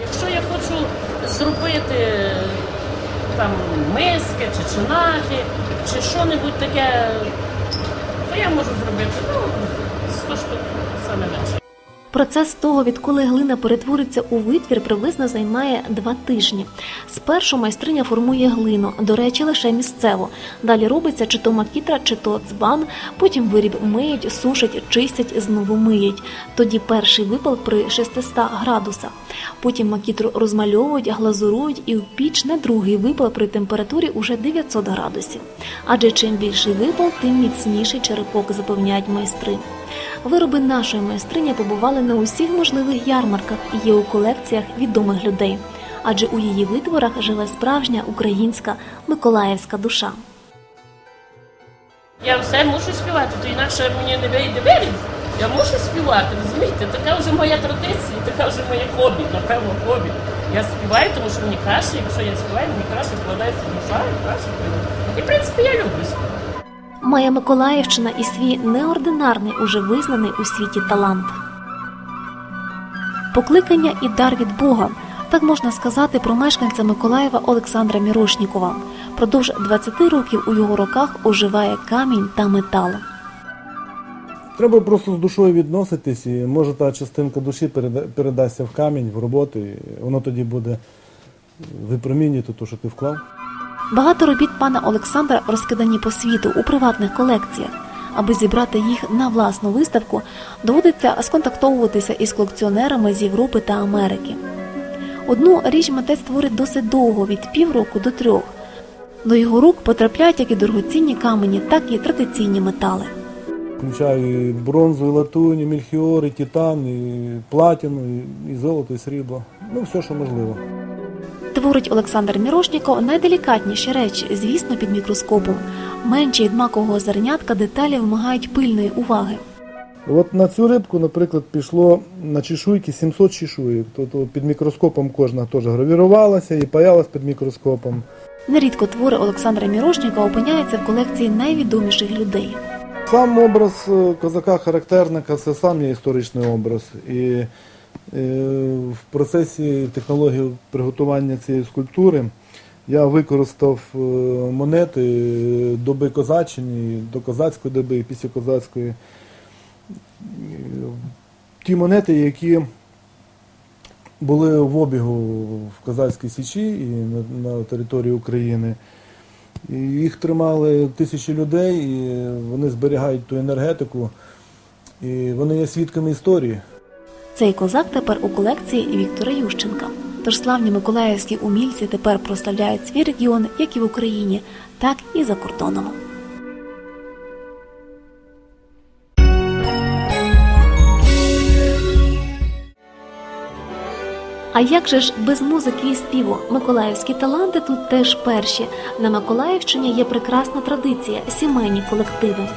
Якщо я хочу зробити там миски чи чинахи, чи що-небудь таке, то я можу зробити ну, 100 штук саме менше. Процес того, відколи глина перетвориться у витвір, приблизно займає два тижні. Спершу майстриня формує глину, до речі, лише місцево. Далі робиться чи то макітра, чи то цбан. Потім виріб миють, сушать, чистять, знову миють. Тоді перший випал при 600 градусах. Потім макітру розмальовують, глазурують і в піч на другий випал при температурі уже 900 градусів. Адже чим більший випал, тим міцніший черепок, запевняють майстри. Вироби нашої майстрині побували на усіх можливих ярмарках і є у колекціях відомих людей, адже у її витворах живе справжня українська миколаївська душа. Я все мушу співати, то інакше мені не вийде виріз. Я мушу співати, розумієте? Така вже моя традиція, така вже моє хобі, напевно, хобі. Я співаю, тому що мені краще, якщо я співаю, мені краще вкладається душа і краще. І в принципі я люблю співати. Має Миколаївщина і свій неординарний, уже визнаний у світі талант. Покликання і дар від Бога. Так можна сказати про мешканця Миколаєва Олександра Мірошнікова. Продовж 20 років у його руках оживає камінь та метал. Треба просто з душою відноситись, і може та частинка душі передасться в камінь, в роботу, і воно тоді буде випромінювати те, що ти вклав. Багато робіт пана Олександра розкидані по світу у приватних колекціях. Аби зібрати їх на власну виставку, доводиться сконтактовуватися із колекціонерами з Європи та Америки. Одну річ митець творить досить довго від півроку до трьох. До його рук потрапляють як і дорогоцінні камені, так і традиційні метали. Включаю і бронзу, і латунь, і мільхіор, і титан, і платіну, і, і золото, і срібло. Ну, все, що можливо. Творить Олександр Мірошніков найделікатніші речі, звісно, під мікроскопом. Менші від макового зернятка деталі вимагають пильної уваги. От на цю рибку, наприклад, пішло на чешуйки 700 чешуйок. Тобто під мікроскопом кожна теж гравірувалася і паялась під мікроскопом. Нерідко твори Олександра Мірошнікова опиняються в колекції найвідоміших людей. Сам образ е, козака-характерника це сам є історичний образ. І е, в процесі технології приготування цієї скульптури я використав е, монети доби козаччини, до козацької доби після козацької. Ті монети, які були в обігу в Козацькій Січі і на території України. Їх тримали тисячі людей, і вони зберігають ту енергетику, і вони є свідками історії. Цей козак тепер у колекції Віктора Ющенка. Тож славні миколаївські умільці тепер прославляють свій регіон як і в Україні, так і за кордоном. А як же ж без музики і співу? Миколаївські таланти тут теж перші. На Миколаївщині є прекрасна традиція сімейні колективи.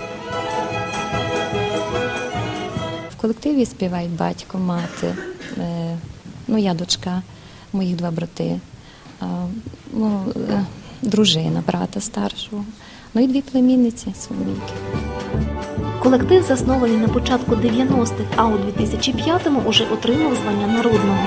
В колективі співають батько, мати, е, ну я дочка, моїх два брати, ну, е, дружина брата старшого, ну і дві племінниці Соломійки. Колектив, заснований на початку 90-х, а у 2005-му уже отримав звання народного.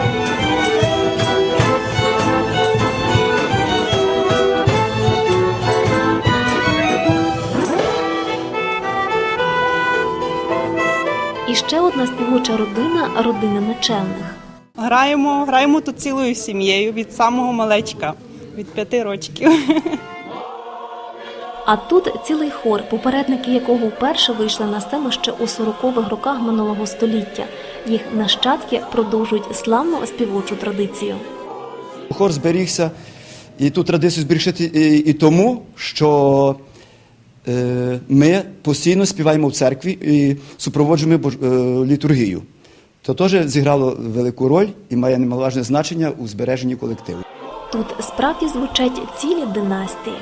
І ще одна співоча родина родина Нечевних. Граємо, граємо тут цілою сім'єю від самого малечка, від п'яти років. А тут цілий хор, попередники якого вперше вийшли на сцену ще у 40-х роках минулого століття. Їх нащадки продовжують славну співочу традицію. Хор зберігся і ту традицію зберігти і, і тому, що е, ми постійно співаємо в церкві і супроводжуємо бож- е, літургію. То теж зіграло велику роль і має немаловажне значення у збереженні колективу. Тут справді звучать цілі династії.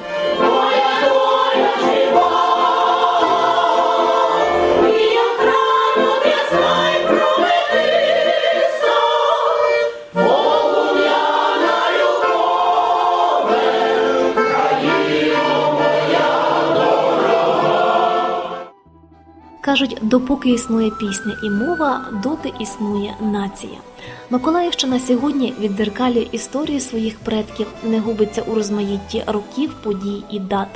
Кажуть, допоки існує пісня і мова, доти існує нація. Миколаївщина сьогодні віддзеркалює історію своїх предків, не губиться у розмаїтті років, подій і дат.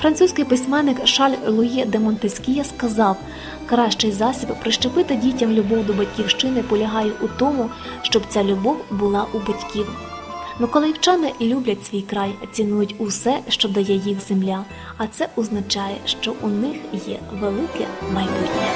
Французький письменник Шаль Лує де Монтескія сказав: кращий засіб прищепити дітям любов до батьківщини полягає у тому, щоб ця любов була у батьків. Миколаївчани люблять свій край, цінують усе, що дає їх земля, а це означає, що у них є велике майбутнє.